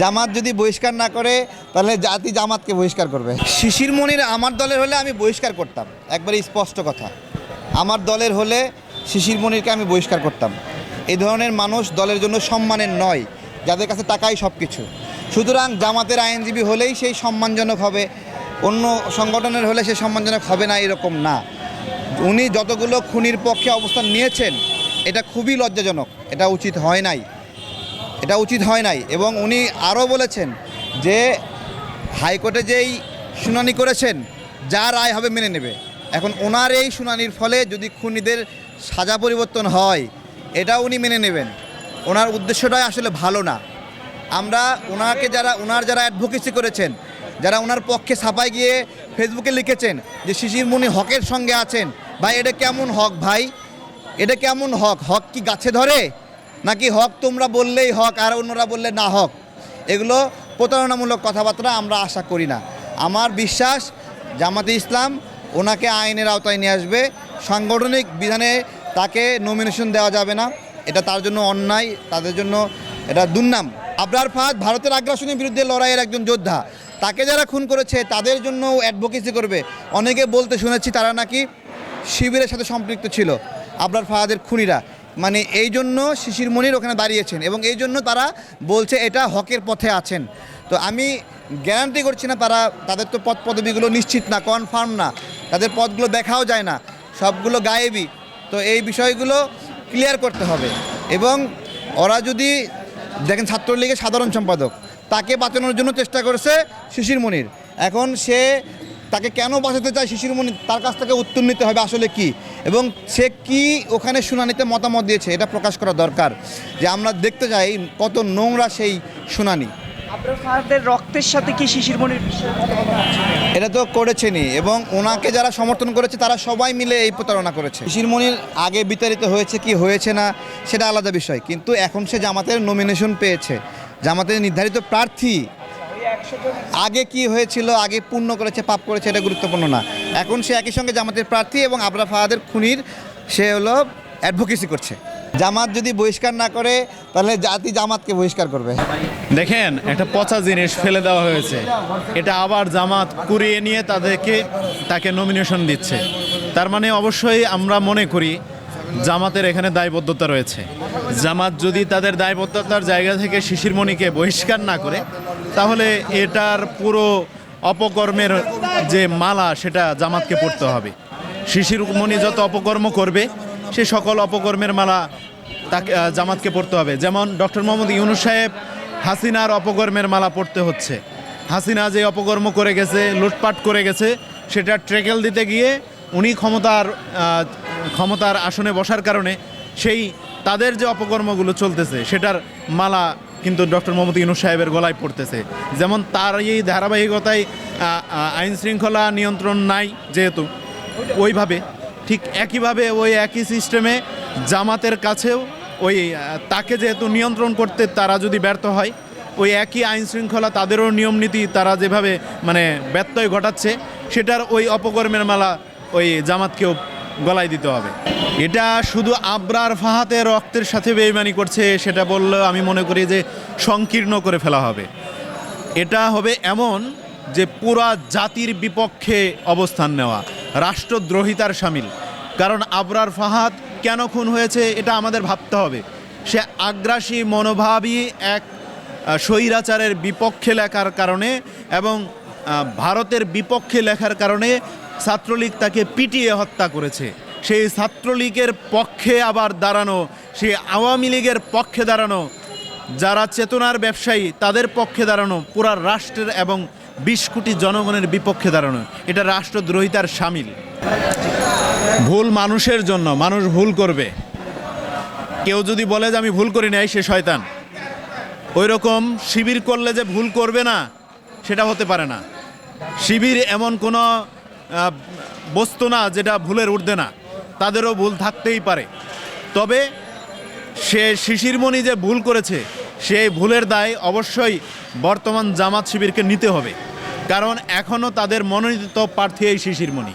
জামাত যদি বহিষ্কার না করে, তাহলে জাতি জামাতকে বহিষ্কার করবে। শিশির মনির আমার দলের হলে আমি বহিষ্কার করতাম। একবারে স্পষ্ট কথা। আমার দলের হলে শিশির মনিরকে আমি বহিষ্কার করতাম। এই ধরনের মানুষ দলের জন্য সম্মানের নয়, যাদের কাছে টাকাই সব কিছু সুতরাং জামাতের আইনজীবী হলেই সেই সম্মানজনক হবে। অন্য সংগঠনের হলে সে সম্মানজনক হবে না, এরকম না। উনি যতগুলো খুনির পক্ষে অবস্থান নিয়েছেন, এটা খুবই লজ্জাজনক। এটা উচিত হয় নাই। এটা উচিত হয় নাই। এবং উনি আরও বলেছেন যে হাইকোর্টে যেই শুনানি করেছেন, যা রায় হবে মেনে নেবে। এখন ওনার এই শুনানির ফলে যদি খুনিদের সাজা পরিবর্তন হয়, এটা উনি মেনে নেবেন। ওনার উদ্দেশ্যটাই আসলে ভালো না। আমরা ওনাকে যারা, ওনার যারা অ্যাডভোকেসি করেছেন, যারা ওনার পক্ষে ছাপায় গিয়ে ফেসবুকে লিখেছেন যে শিশির মুনি হকের সঙ্গে আছেন, ভাই, এটা কেমন হক ভাই? এটা কেমন হক? হক কি গাছে ধরে? নাকি হক তোমরা বললেই হক আর অন্যরা বললে না হক? এগুলো প্রতারণামূলক কথাবার্তা আমরা আশা করি না। আমার বিশ্বাস, জামাতে ইসলাম ওনাকে আইনের আওতায় নিয়ে আসবে। সাংগঠনিক বিধানে তাকে নমিনেশন দেওয়া যাবে না। এটা তার জন্য অন্যায়, তাদের জন্য এটা দুর্নাম। আবরার ফাহাদ ভারতের আগ্রাসনের বিরুদ্ধে লড়াইয়ের একজন যোদ্ধা। তাকে যারা খুন করেছে, তাদের জন্য অ্যাডভোকেসি করবে। অনেকে বলতে শুনেছি তারা নাকি শিবিরের সাথে সম্পৃক্ত ছিল, আবরার ফাহাদের খুনিরা। মানে এই জন্য শিশির মনির ওখানে দাঁড়িয়েছেন এবং এই জন্য তারা বলছে এটা হকের পথে আছেন। তো আমি গ্যারান্টি করছি না তারা, তাদের তো পদ পদবিগুলো নিশ্চিত না, কনফার্ম না। তাদের পদগুলো দেখাও যায় না, সবগুলো গায়েবী। তো এই বিষয়গুলো ক্লিয়ার করতে হবে। এবং ওরা যদি, দেখেন ছাত্রলীগের সাধারণ সম্পাদক, তাকে বাঁচানোর জন্য চেষ্টা করেছে শিশির মনির। এখন সে তাকে কেন বাঁচাতে চায় শিশির মনির তার কাছ থেকে উত্তর নিতে হবে আসলে কি? এবং সে কি ওখানে শুনানিতে মতামত দিয়েছে এটা প্রকাশ করা দরকার যে আমরা দেখতে চাই কত নোংরা সেই শুনানি। রক্তের সাথে কি শিশির মনির আছে? এটা তো করেছেনই এবং ওনাকে যারা সমর্থন করেছে তারা সবাই মিলে এই প্রতারণা করেছে। শিশির মনির আগে বিতাড়িত হয়েছে কি হয়েছে না সেটা আলাদা বিষয়। কিন্তু এখন সে জামাতের নমিনেশন পেয়েছে। জামাতের নির্ধারিত প্রার্থী আগে কি হয়েছিল, আগে পূর্ণ করেছে, পাপ করেছে এটা গুরুত্বপূর্ণ না। এখন সে একই সঙ্গে জামাতের প্রার্থী এবং আবরা ফাহাদের খুনির, সে হলো অ্যাডভোকেসি করছে। জামাত যদি বহিষ্কার না করে, তাহলে জাতি জামাতকে বহিষ্কার করবে। দেখেন, একটা পচা জিনিস ফেলে দেওয়া হয়েছে। এটা আবার জামাত কুড়িয়ে নিয়ে তাদেরকে, তাকে নমিনেশন দিচ্ছে। তার মানে অবশ্যই আমরা মনে করি জামাতের এখানে দায়বদ্ধতা রয়েছে। জামাত যদি তাদের দায়বদ্ধতার জায়গা থেকে শিশিরমণিকে বহিষ্কার না করে, তাহলে এটার পুরো অপকর্মের যে মালা, সেটা জামাতকে পড়তে হবে। শিশিরমণি যত অপকর্ম করবে, সে সকল অপকর্মের মালা তাকে জামাতকে পড়তে হবে। যেমন ডক্টর মোহাম্মদ ইউনুস সাহেব হাসিনার অপকর্মের মালা পড়তে হচ্ছে। হাসিনা যে অপকর্ম করে গেছে, লুটপাট করে গেছে, সেটা ট্রেকেল দিতে গিয়ে উনি ক্ষমতার ক্ষমতার আসনে বসার কারণে সেই তাদের যে অপকর্মগুলো চলতেছে, সেটার মালা কিন্তু ডক্টর মোহাম্মদ ইউনুস সাহেবের গলায় পড়তেছে। যেমন তার এই ধারাবাহিকতায় আইন শৃঙ্খলা নিয়ন্ত্রণ নাই যেহেতু, ওইভাবে ঠিক একইভাবে ওই একই সিস্টেমে জামাতের কাছেও ওই তাকে যেহেতু নিয়ন্ত্রণ করতে তারা যদি ব্যর্থ হয়, ওই একই আইন শৃঙ্খলা তাদেরও নিয়ম নীতি তারা যেভাবে মানে ব্যত্যয় ঘটাচ্ছে, সেটার ওই অপকর্মের মালা ওই জামাতকেও গলায় দিতে হবে। এটা শুধু আবরার ফাহাতে রক্তের সাথে বেইমানি করছে, সেটা বললেও আমি মনে করি যে সংকীর্ণ করে ফেলা হবে। এটা হবে এমন যে পুরা জাতির বিপক্ষে অবস্থান নেওয়া, রাষ্ট্রদ্রোহিতার সামিল। কারণ আবরার ফাহাদ কেন খুন হয়েছে এটা আমাদের ভাবতে হবে। সে আগ্রাসী মনোভাবই এক স্বৈরাচারের বিপক্ষে লেখার কারণে এবং ভারতের বিপক্ষে লেখার কারণে ছাত্রলীগ তাকে পিটিয়ে হত্যা করেছে। সেই ছাত্রলীগের পক্ষে আবার দাঁড়ানো, সেই আওয়ামী লীগের পক্ষে দাঁড়ানো, যারা চেতনার ব্যবসায়ী, তাদের পক্ষে দাঁড়ানো, পুরা রাষ্ট্রের এবং বিশ কোটি জনগণের বিপক্ষে দাঁড়ানো, এটা রাষ্ট্রদ্রোহিতার সামিল। ভুল মানুষের জন্য, মানুষ ভুল করবে। কেউ যদি বলে যে আমি ভুল করি নাই, সে শয়তান। ওই রকম শিবির করলে যে ভুল করবে না, সেটা হতে পারে না। শিবির এমন কোনো বস্তু না যেটা ভুলের ঊর্ধ্বে না, তাদেরও ভুল থাকতেই পারে। তবে সে শিশিরমণি যে ভুল করেছে, সেই ভুলের দায় অবশ্যই বর্তমান জামাত শিবিরকে নিতে হবে। কারণ এখনও তাদের মনোনীত প্রার্থী এই শিশিরমণি।